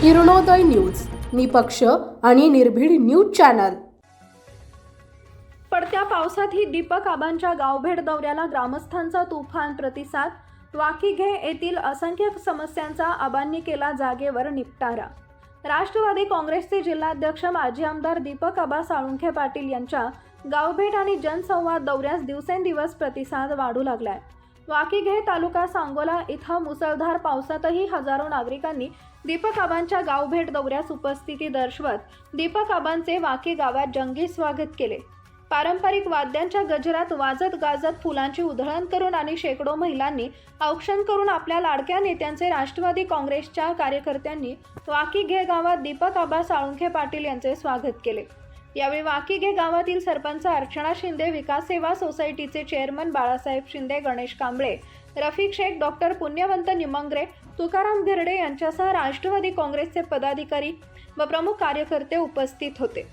Kiranoday news निपक्ष आणि निर्भीड न्यूज चॅनल. पडत्या पावसातही दीपक आबांच्या गावभेट दौऱ्याला ग्रामस्थांचा तुफान प्रतिसाद वाकीघे येथील असंख्य समस्यांचा आबांनी केला जागेवर निपटारा. राष्ट्रवादी काँग्रेसचे जिल्हाध्यक्ष माजी आमदार दीपक आबा साळुंखे पाटील यांच्या गावभेट आणि जनसंवाद दौऱ्यास दिवसेंदिवस प्रतिसाद वाढू लागलाय. वाकीघे तालुका सांगोला इथं मुसळधार पावसातही हजारो नागरिकांनी दीपक आबांच्या गावभेट दौऱ्यास उपस्थिती दर्शवत दीपक आबांचे वाकी गावात जंगी स्वागत केले. पारंपरिक वाद्यांच्या गजरात वाजत गाजत फुलांची उधळण करून आणि शेकडो महिलांनी औक्षण करून आपल्या लाडक्या नेत्यांचे राष्ट्रवादी काँग्रेसच्या कार्यकर्त्यांनी वाकी घे गावात दीपक आबा साळुंखे पाटील यांचे स्वागत केले. यावेळी वाकीघे गावातील सरपंच अर्चना शिंदे विकास सेवा सोसायटीचे चेअरमन बाळासाहेब शिंदे गणेश कांबळे रफिक शेख डॉक्टर पुण्यवंत निमंगरे तुकाराम गिरडे यांच्यासह राष्ट्रवादी काँग्रेसचे पदाधिकारी व प्रमुख कार्यकर्ते उपस्थित होते.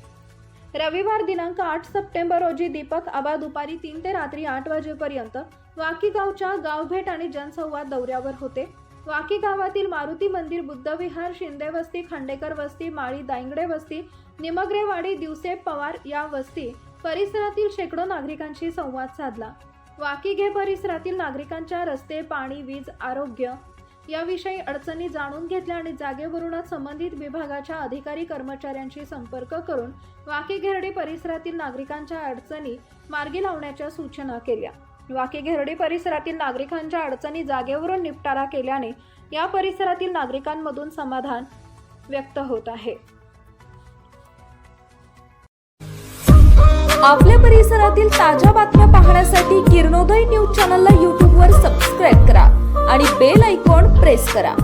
रविवार दिनांक आठ सप्टेंबर रोजी दीपक आबा दुपारी तीन ते रात्री आठ वाजेपर्यंत वाकीगावच्या गावभेट आणि जनसंवाद दौऱ्यावर होते. वाकी गावातील मारुती मंदिर बुद्धविहार शिंदे वस्ती खंडेकर वस्ती माळी दायंगडे वस्ती निमग्रेवाडी दिवसे पवार या वस्ती परिसरातील शेकडो नागरिकांशी संवाद साधला. वाकीघे परिसरातील नागरिकांच्या रस्ते पाणी वीज आरोग्य याविषयी अडचणी जाणून घेतल्या आणि जागेवरूनच संबंधित विभागाच्या अधिकारी कर्मचाऱ्यांशी संपर्क करून वाकेघेरडी परिसरातील नागरिकांच्या अडचणी मार्गी लावण्याच्या सूचना केल्या. वाकी घेरडी परिसरातील नागरिकांच्या अडचणी जागेवरून निपटारा केल्याने या परिसरातील नागरिकांमधून समाधान व्यक्त होत आहे. आपल्या परिसरातील ताज्या बातम्या पाहण्यासाठी किरणोदय न्यूज चॅनलला यूट्यूबवर सबस्क्राईब करा आणि बेल ऐकॉन प्रेस करा.